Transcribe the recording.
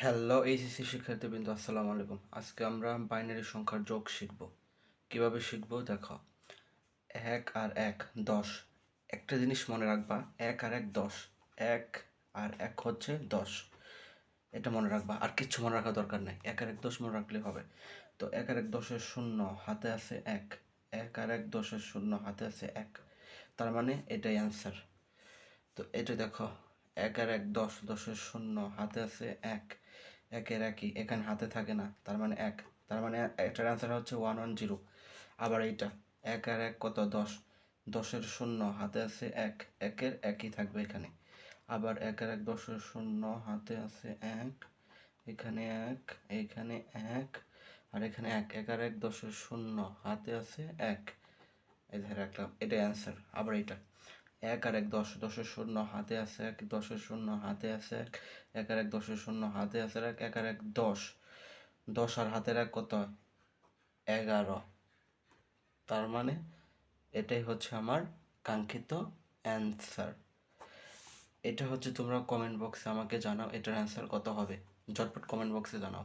Hello HSC শিক্ষার্থীবৃন্দ, আসসালামু আলাইকুম। আজকে আমরা বাইনারি সংখ্যার যোগ শিখব। কীভাবে শিখব? দেখো, এক আর এক, দশ। একটা জিনিস মনে রাখবা, এক আর এক, দশ। এক আর এক হচ্ছে দশ। এটা মনে রাখবা, আর কিছু মনে রাখার দরকার নাই। এক আর এক, দশ মনে রাখলে হবে। তো এক আর এক, দশের শূন্য হাতে আছে এক। এক আর এক, দশের শূন্য হাতে আছে এক। তার মানে এটাই অ্যান্সার তো এটা দেখো এক আর এক দশ, দশের শূন্য, হাতে আছে এক। একের একই, এখানে হাতে থাকে না, তার মানে এক। তার মানে এটার অ্যান্সার হচ্ছে ওয়ান ওয়ান জিরো আবার এইটা এক আর এক কত? দশ। দশের শূন্য, হাতে আছে এক। একের একই থাকবে এখানে। আবার এক আর এক, দশের শূন্য, হাতে আছে এক। এখানে এক এখানে এক, আর এখানে এক। এক আর এক, দশের শূন্য, হাতে আছে এক। এই ধরে রাখলাম, এটাই অ্যান্সার আবার এইটা। এক আর এক দশ, দশের শূন্য হাতে আছে এক, দশের শূন্য হাতে আছে এক এক আর এক দশের শূন্য হাতে আছে এক এক আর এক দশ। দশ আর হাতের এক কত? এগারো। তার মানে এটাই হচ্ছে আমার কাঙ্ক্ষিত অ্যান্সার এটা হচ্ছে তোমরা কমেন্ট বক্সে আমাকে জানাও এটার অ্যান্সার কত হবে। ঝটপট কমেন্ট বক্সে জানাও।